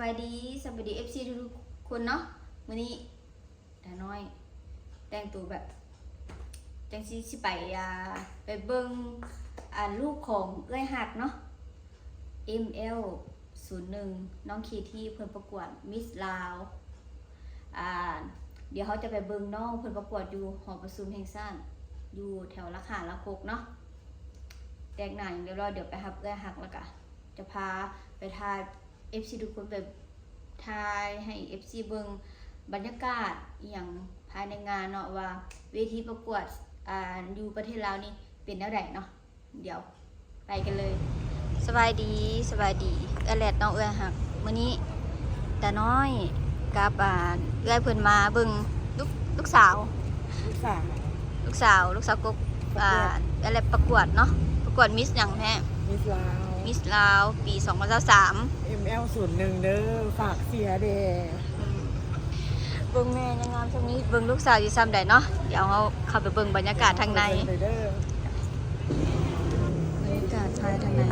บายดีสบายดีเอฟซีทุกคนเนาะมื้อนี้ดาน้อย แต่งตัวแบบจังสิสิไปอ่าไปเบิ่งอ่าลูกของเอ้อยหักเนาะ ML 01 น้องคีที่เพิ่นประกวดมิสลาวอ่าเดี๋ยวเขาจะไปเบิ่งน้องเพิ่นประกวดอยู่หอประชุมแห่งชาติอยู่แถวละขาละโคกเนาะแต่งหนาอย่างเรียบร้อเดี๋ยวไปรับเอ้อยหักแล้วก็จะพาไปทาย FC ทุกคนไปทายให้ FC เบิ่งบรรยากาศอหย่างภายในงานเนาะว่าเวทีประกวดอ่าอยู่ประเทศลาวนี่เป็นแนวใดเนาะเดี๋ยวไปกันเลย สบายดีสบายดีเอื้อแลดน้องเอื้อหักมื้อนี้ตาน้อยกับอ่าเอื้อยเพิ่นมาเบิ่งลูกลูกสาว ลูกสาวลูกสาว ลูกสาวกกอ่าเอื้อแลดประกวดเนาะประกวดมิสหยังแม่มิสลาว มิสลาวปี 2023 ML ศูนย์หนึ่งเด้อฝากเสียเด้เบิ่งแม่ยังงามช่วงนี้เบิ่งลูกสาวอยู่ซ้ำใดเนาะเดี๋ยวเราเข้าไปเบิ่งบรรยากาศทางในเด้อบรรยากาศภายทางใน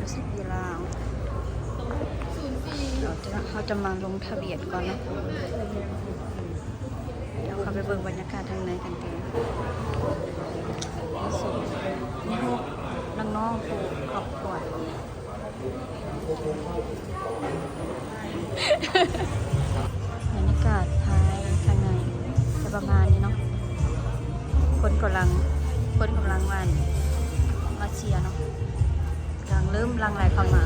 รู้สึกดีลาวเราจะเขาจะมาลงทะเบียนก่อนเนาะเดี๋ยวเขาไปเบิ่งบรรยากาศทางในกันกันน้อง ๆผู้ขอบขวดบรรยากาศภายทางในจะประมาณนี้เนาะคนกำลังคนกำลังมามาเชียร์เนาะกำลังเริ่มรังไหลเข้ามา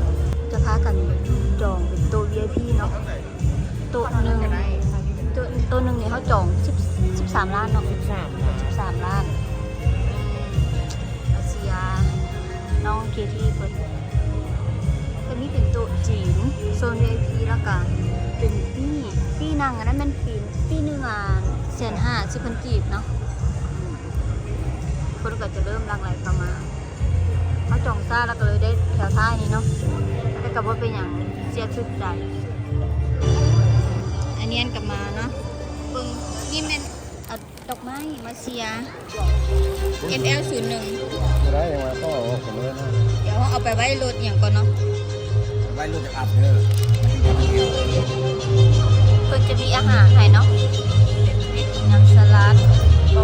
จะพากันจองเป็นตัว VIP เนาะตัวหนึ่งตัวตัวหนึ่งเนี่ยเขาจอง10 13ล้านเนาะสิบสาม13ล้าน น้องเคที่เพิ่นก็มีเป็นตัวจีนโซน VIP แล้วก็เป็นปีปีนังอันนั้นมันปีปีหนึ่งอะแสนห้าสิบพันกีบเนาะคนก็จะเริ่มหลังไหลเข้ามาเขาจองซ่าแล้วก็เลยได้แถวท้ายนี้เนาะแต่กับว่าเป็นอย่างเสียชุดใจอันนี้อันกลับมาเนาะเบิ่งนี่เป็น ดอกไม้มาเชียร์ ML 0 1ไม่ได้ยังมาก็เอาผมเลยนะเดี๋ยวเอาไปไว้รถอย่างก่อนเนาะไว้ลูกจะอับเด้อเพิ่นจะมีอาหารให้เนาะมีน้ำสลัดโบ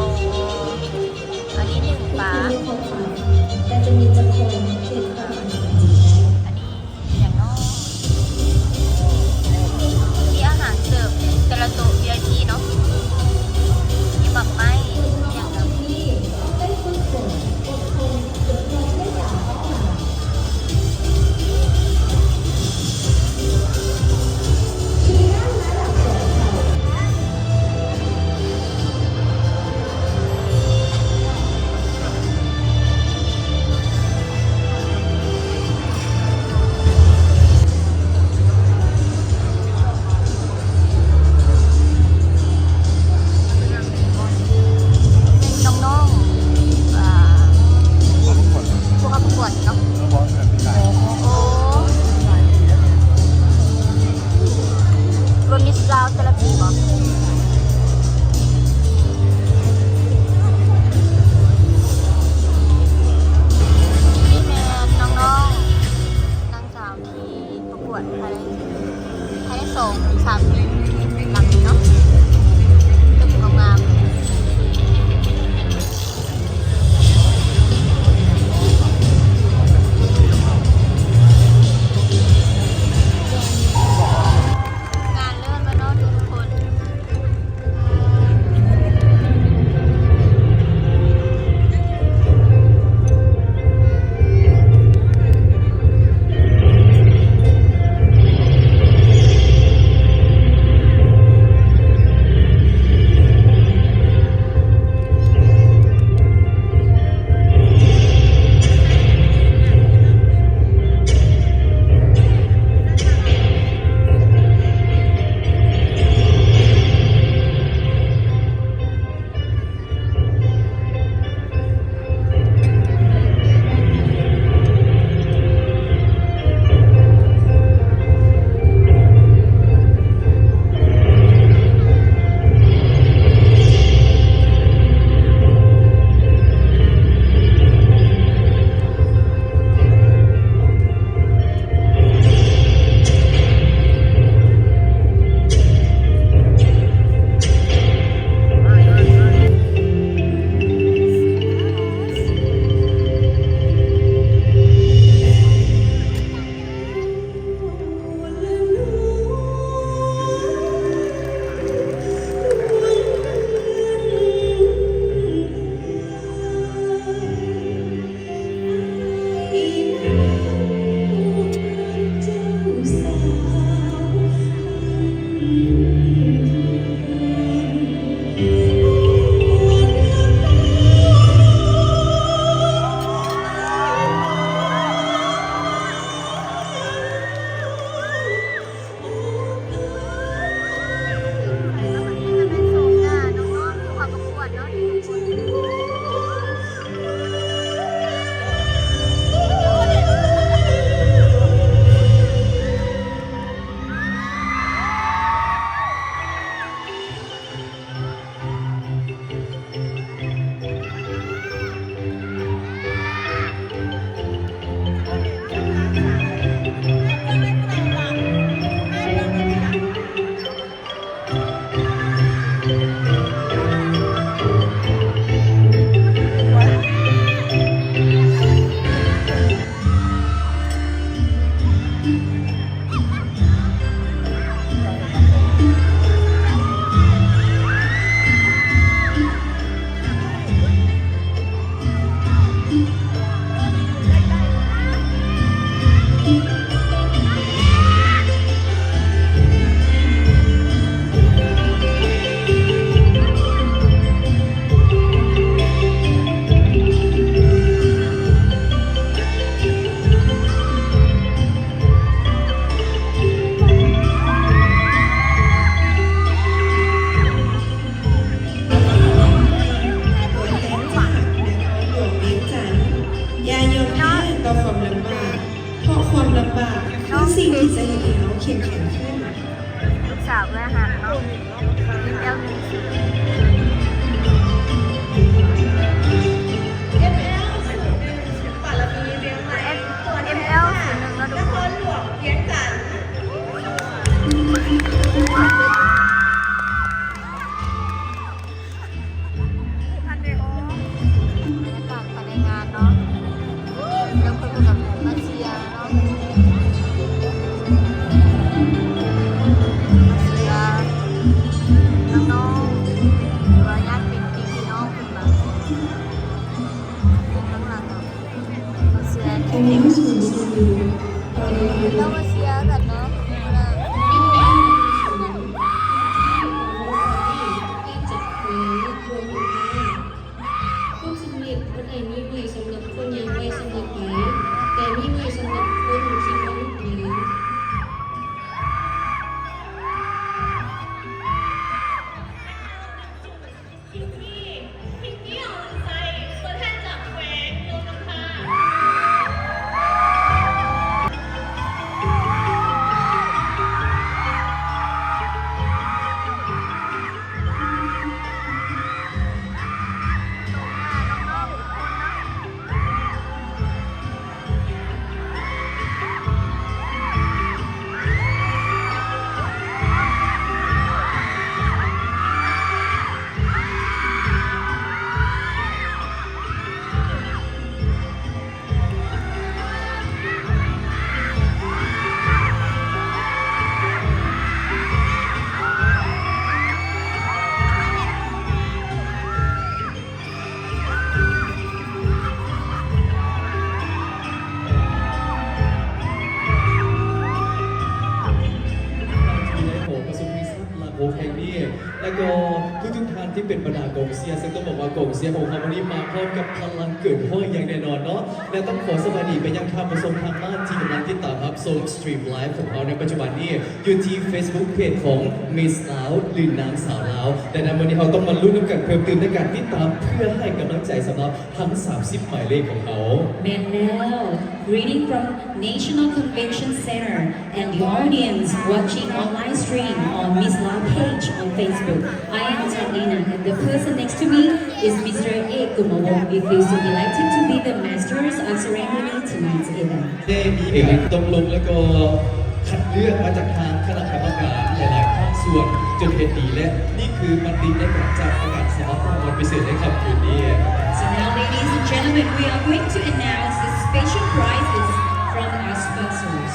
รวมมิ ลูกสาวเอื้อหันเนาะ เรามาเชียร์กันนะ และต้องขอสวัสดีไปยังท่านผู้ชมทางบ้านที่กำลังติดตามรับชมสตรีมไลฟ์ของเราในปัจจุบันนี้อยู่ที่ Facebook เพจของ Miss ลาวหรือนางสาวลาวแต่ในวันนี้เราต้องมาลุ้นกันเพิ่มเติมในการติดตามเพื่อให้กำลังใจสำหรับทั้ง 30 หมายเลขของเขา แม่แมว greeting from National Convention Center and the audience watching online stream on Miss La page on Facebook. I am Talina and the person next to me is Mr. A. Kumawong. He feels so delighted to be the masters of ceremony tonight's event. ได้มีเอกตกลงแล้วก็คัดเลือกมาจากทางคณะกรรมการหลายๆภาคส่วนจนเห็นดีและนี่คือมันดีในการจัดประกาศสำหรับรางวัลพิเศษในค่ำคืนนี้ gentlemen, we are going to announce the special prizes from our sponsors.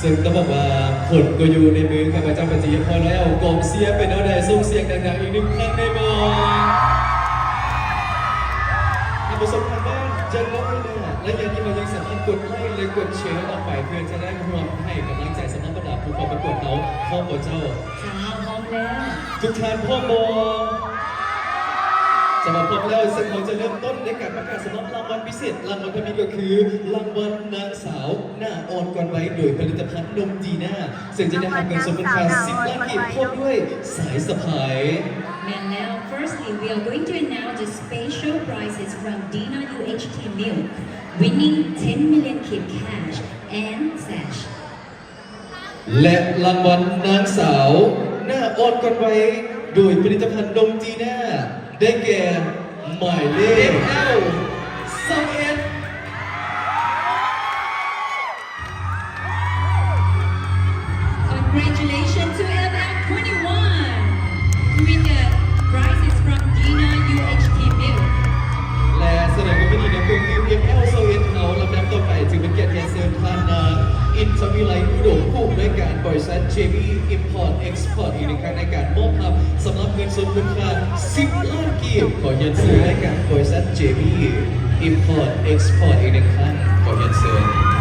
ซึ่งต้องบอกว่าผลก็อยู่ในมือข้าพเจ้าปฏิพรแล้วกองเสียงเป็นเอาใดส่งเสียงดังๆอีกหนึ่งครั้งได้บ่ท่านผู้ชมทางบ้านจะน้อยเลยอะและอย่างนี้เรายังสามารถกดไลค์และกดแชร์ออกไปเพื่อจะได้ร่วมให้กำลังใจสำหรับบรรดาผู้เข้าประกวดเขาพ่อเจ้า Ciao, home now. ทุกท่านพ่อมองสำหรับ พวกเราซึ่งเราจะเริ่มต้นในการประกาศสำหรับรางวัลพิเศษรางวัลที่มีก็คือรางวัลนางสาวหน้าอ่อนก่อนวัยโดยผลิตภัณฑ์นมจีน่าซึ่งจะได้รับเงินสมทบทุน10ล้านกีบพร้อมด้วยสายสะพาย And now, firstly, we are going to announce the special prizes from Dina UHT Milk, winning 10 million kit cash and sash. และรางวัลนางสาว หน้าอ่อนก่อนวัยโดยผลิตภัณฑ์นมจีน่าได้แก่ หมายเลขสอง นสวิไลอุดมผู้อำนวยการบริษัท JB Import Export อตอีกในครั้งในการมอบภาพสำหรับเงินสดมูลค่า10ล้านกีบขอเรียนเชิญราการบริษัท JB Import Export อตอีกในครั้งขอเรียนเชิอ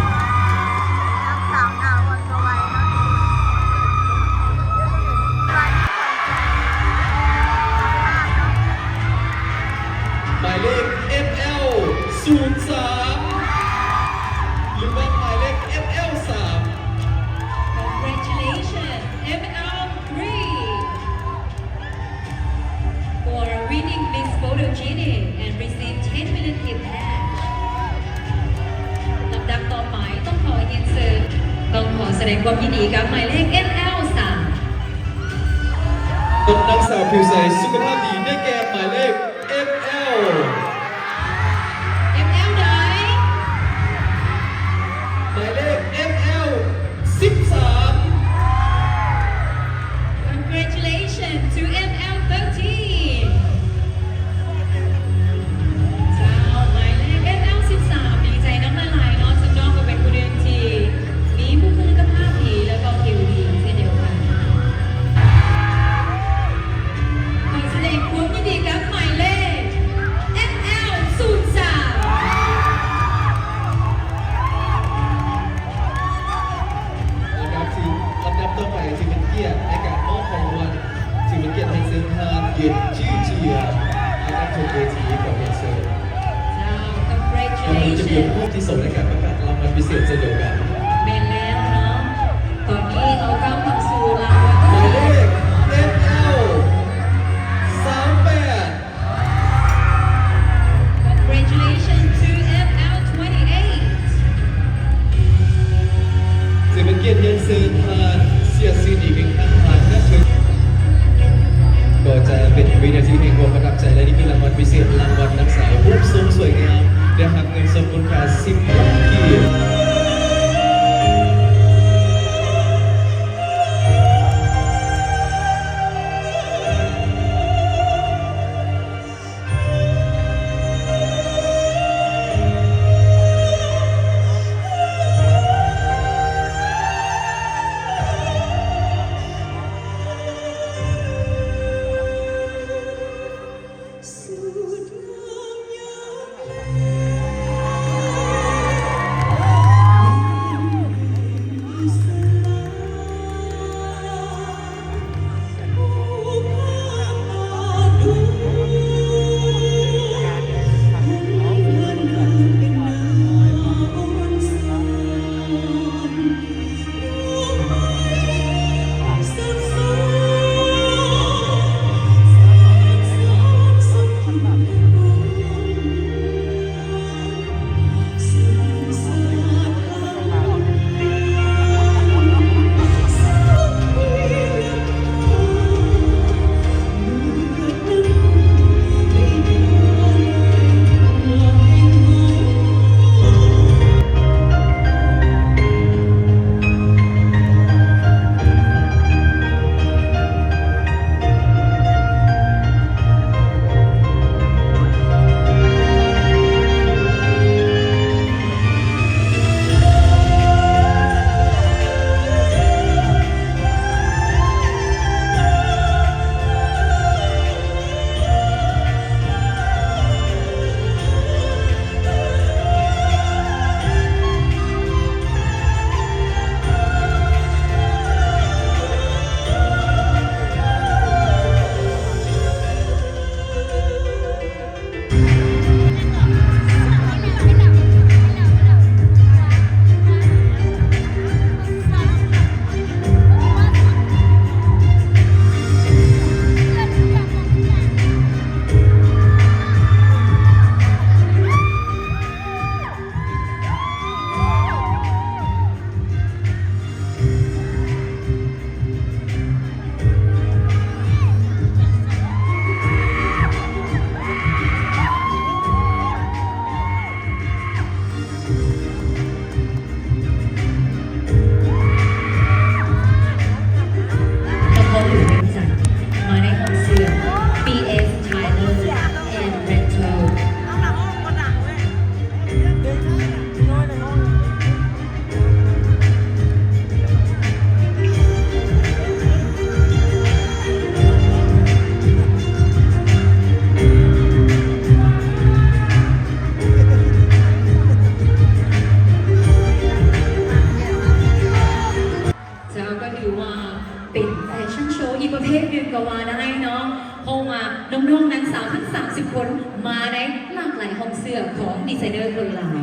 กวาได้เนาะเพราะว่าน้องๆนักสาวทั้ง 30 คนมาในหลากหลายห้องเสื้อของดีไซเนอร์คนลาว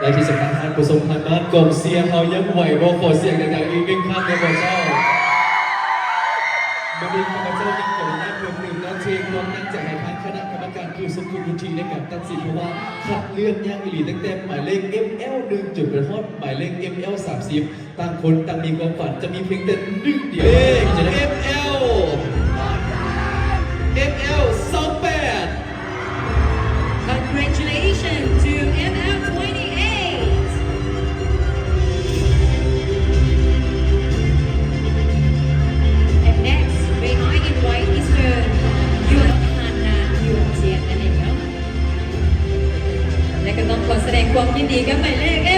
และที่สำคัญทางผู้ทรงผ่านบ้านกลมเสียเขายังไหวโบขอเสียงดังๆอีกหนึ่งครั้งในวันเช้าบันดีข้าพเจ้ายังขอหน้าเพิ่มหนึ่งและเชงน้อมตั้งใจให้พันคณะกรรมการผู้สมัคุณวุฒิในการตัดสินเพราะว่าคัดเลือกย่างอิริตั้งแต่หมายเลข ML 1จุดเป็นทอดหมายเลข ML 30ต่างคนต่างมีความฝันจะมีเพียงแต่หนึ่งเดียวจะได้ ML ML 28 Congratulations to ML28. And next, may I invite Mr. Yuan Hana Yuan Jian นั่นเองเนาะและก็ต้องขอแสดงความยินดีกับหมายเลข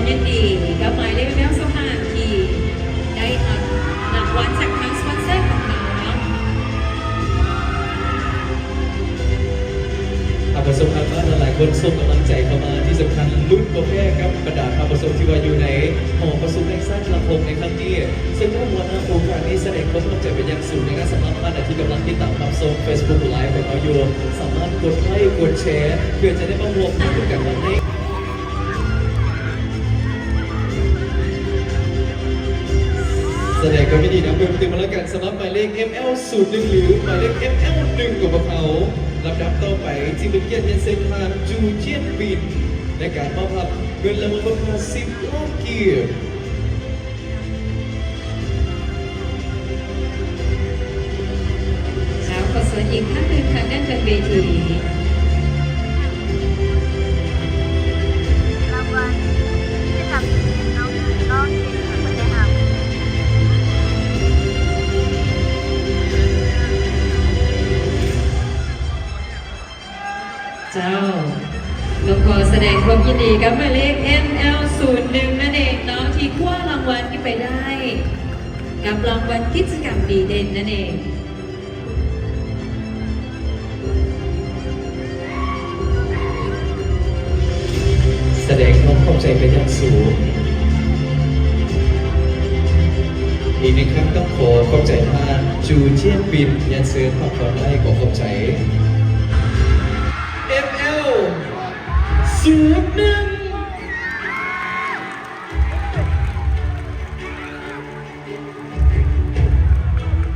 มยินดีกับหมายเลข ML25 ที่ได้รับรางวัลจากทางสปอนเซอร์ของเราเนาะอาประสบการณ์บ้านหลายคนส่งกำลังใจเข้ามาที่สำคัญลุ้นโปรแพ้กับบรรดาข้าประสบที่ว่าอยู่ในหอประสบในสร้างลำโพงในครั้งนี้ซึ่งก็หัวหน้าโครงการนี้แสดงความตั้งใจเป็นอย่างสูงในการสำหรับท่านที่กำลังติดตามรับชม Facebook Live ของเราอยู่สามารถกดไลค์กดแชร์เพื่อจะได้มาร่วมพูดกันวันนี้ แสดงความยินดีนะเพิ่มเติมมาแล้วกันสำหรับหมายเลข ML 0 1หรือหมายเลข ML 1ของพวกเขาลำดับต่อไปจึงเป็นเกียรติเส้นทางจูเจียนบินในการมอบรับเงินรางวัลมูลค่า10ล้านกีบแล้วขอเสนออีกท่านหนึ่งทางด้านบนเวที จ้าต้องขอแสดงความยินดีกับหมายเลข ML01 นั่นเองเนาะที่คว้ารางวัลที่ไปได้ กับรางวัลกิจกรรมดีเด่นนั่นเองแสดงความเข้าใจเป็นอย่างสูงอีกนึ่งครั้งต้องขอขอบใจทางจูเจียนบินยันเซิร์ฟขอบคุณได้ขอขอบใจ ศูนย์หนึ่ง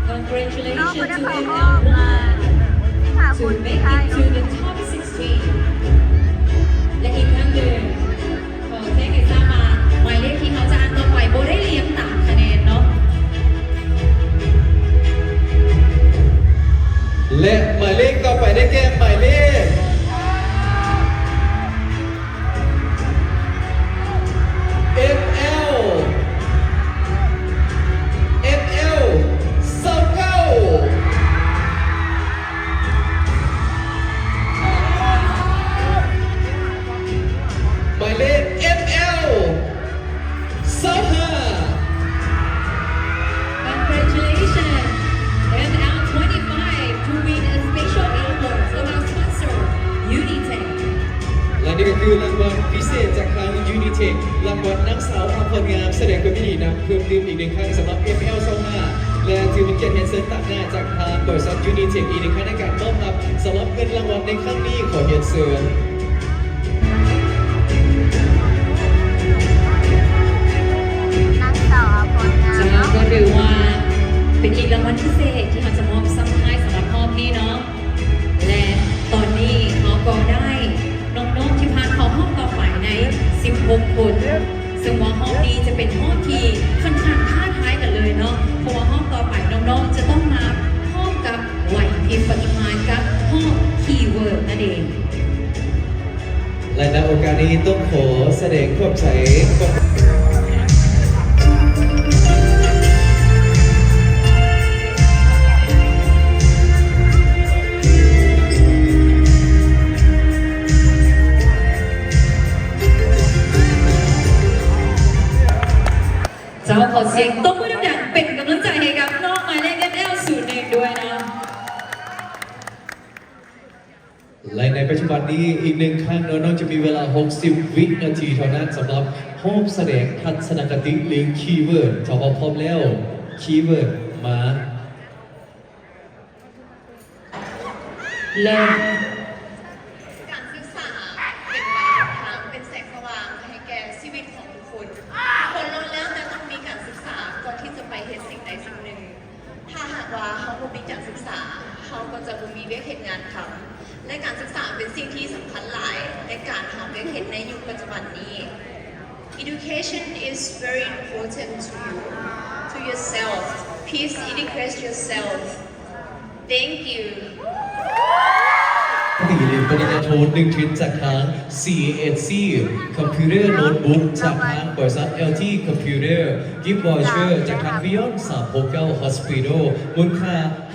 น้องคนนั้นเขาก็มาหาคุณไม่ใช่ top 16และอีกท่านหนึ่งขอแจ้งให้ทรามาหมายเลขที่เขาจะอ่านต่อไปโบได้เรียงตามคะแนนเนาะและหมายเลขต่อไปได้แก่ เป็นห้องที่ค่อนข้างท้าทายกันเลยเนาะเพราะว่าห้องต่อไปน้องๆ จะต้องมาห้องกับไหวพริบปฏิมากับห้องคีย์เวิร์ดนั่นเองและในโอกาสนี้ต้องขอแสดงความใจ ทีเท่านั้นสำหรับโฮมแสดงทัศนคติหรือคีย์เวิร์ดถ้าว่าพร้อมแล้วคีย์เวิร์ดมาเริ่ม การศึกษาเป็นไฟทางเป็นแสงสว่างให้แก่ชีวิตของทุกคนคนล้วนแล้วแต่ต้องมีการศึกษาก่อนที่จะไปเห็นสิ่งใดสิ่งหนึ่ง ถ้าหากว่าเขาบ่มีการศึกษา เขาก็จะบ่มีเวียกเหตุงานทำและการศึกษาเป็นสิ่งที่สำคัญหลายในการทำเวียกเหตุในยุคปัจจุบันนี้ Education is very important to you, to yourself. Please educate yourself. Thank you. ก็อย่าลืมปริญญาโทห นึ่งชิ้นจากทาง CAC Computer Notebook จากทางบริษัท LT Computer Gift Voucher จากทาง Beyond 369 Hospital มูลค่า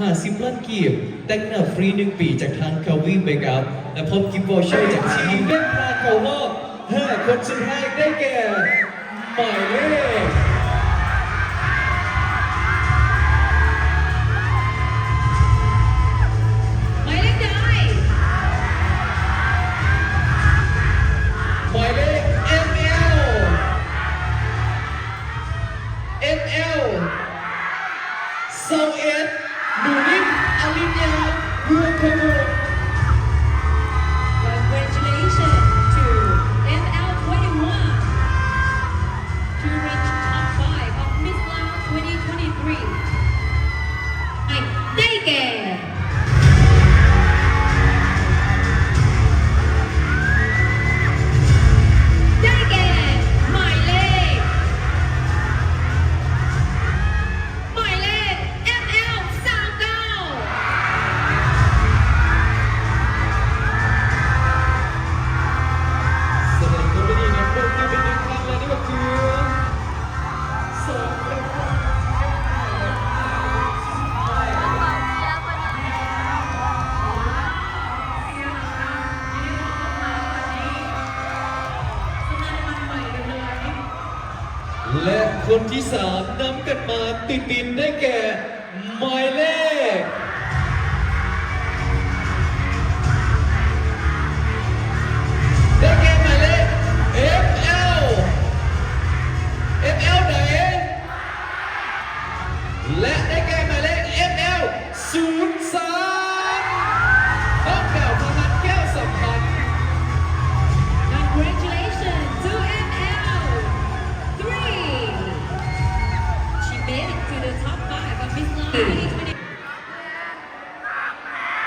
50ล้านกีบแต่งหน้าฟรี1ปีจากทาง Calvin Makeup และพบ Gift Voucher จากทีมเล่นพาเขารอบ5คนสุดท้ายได้แก่หมายเลข ที่สามนำกันมาติดดินได้แก่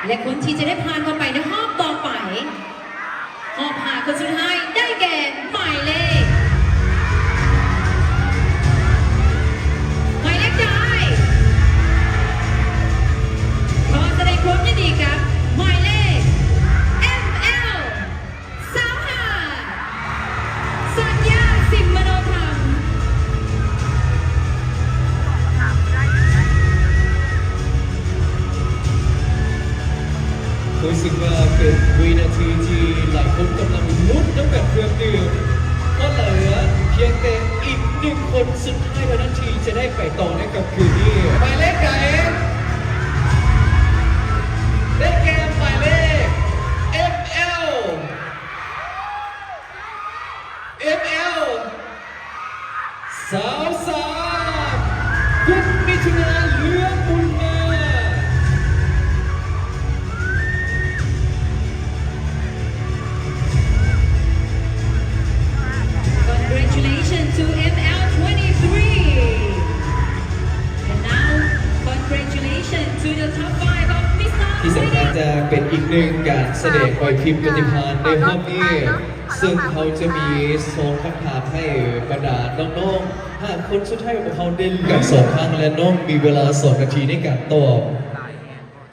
และคนที่จะได้ผ่านเข้าไปในห้องต่อไปห้องผ่านคนสุดท้ายได้ ดงไหวพริบปฏิภาณในรอบนี้ ซึ่งเขาจะมีโซนคำถามให้บรรดาน้องๆหากคนสุดท้ายของเขาเด่นกับสองครั้งและน้องมีเวลาสองนาทีในการตอบ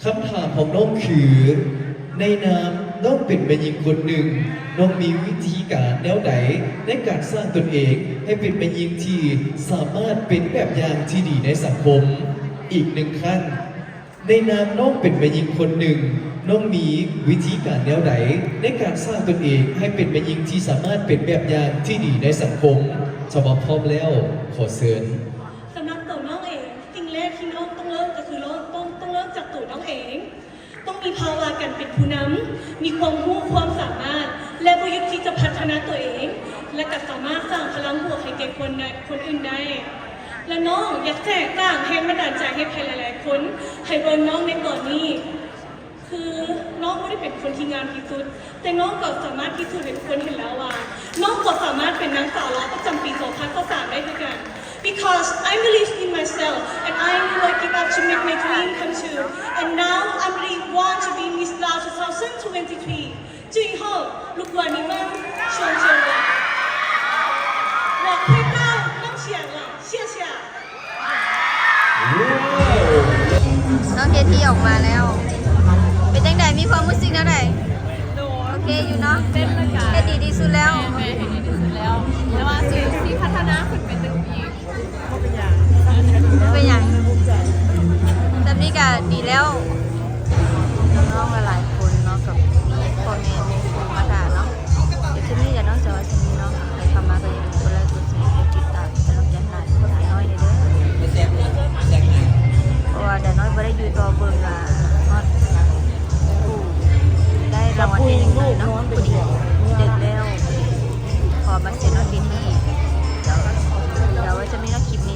คำถามของน้องคือในน้ำน้องเป็นแม่หญิงคนหนึ่ง น้องมีวิธีการแนวไหนในการสร้างตนเองให้เป็นแม่หญิงที่สามารถเป็นแบบอย่างที่ดีในสังคม อีกหนึ่งครั้งในนามน้องเป็นแม่หญิงคนหนึ่ง น้องมีวิธีการแนวไหนในการสร้างตนเองให้เป็นแม่หญิงที่สามารถเป็นแบบอย่างที่ดีในสังคมฉบับพร้อมแล้วขอเชิญสำหรับตัวน้องเองสิ่งแรกที่น้องต้องเริ่มก็คือเริ่มต้องต้องเริ่มจากตัวน้องเอง ต้องมีภาวะการเป็นผู้นำมีความรู้ความสามารถ และประยุทธ์ที่จะพัฒนาตัวเอง และก็สามารถสร้างพลังบวกให้แก่คนได้คนอื่นได้และน้องอยากแจกต่างแรงบันดาลใจให้ใครหลาย ๆ คนให้บิ่งน้องในตอนนี้ คือน้องไม่ได้เป็นคนที่งามที่สุด แต่น้องก็สามารถพิสูจน์ให้ทุกคนเห็นแล้วว่า น้องก็สามารถเป็นนางสาวล้อประจำปี 2023ได้ด้วยกัน because I believe in myself and I'm working out to make my dream come true and now I really want to be Miss Lao 2023最后如果你们选择我我会到梦想了谢谢 น้องเคที่ออกมาแล้ว เป็นจังไดมี ความรู้สึกแนวใดโอเคอยู่เนาะเป็นเฮ็ดดีที่สุดแล้ว แม่เห็นดีที่สุดแล้ว แต่ว่าสิ่งที่พัฒนาขึ้นเป็นตึกอีกเป็นอย่างสร้างกันดีแล้วเป็นหยังภูมิใจแบบนี้ก็ดีแล้วน้องๆหลายๆคนเนาะกับมีพ่อแม่มีครูมาด่าเนาะเดี๋ยวคลิปนี้จะน้องจอยสิ่งนี้เนาะใครเข้ามาก็อย่าลืมกดไลค์กดแชร์กดติดตามเป็นกำลังใจให้หลานหลานน้อยเด้อเพราะว่าเดี๋ยวน้อยบ่ได้อยู่ต่อเบิ่งอะ นอนเองเลยเนาะคุณดีดึกแล้ว พอมาเซนอนที่นี่เดี๋ยวเดี๋ยวจะไม่น่าคลิป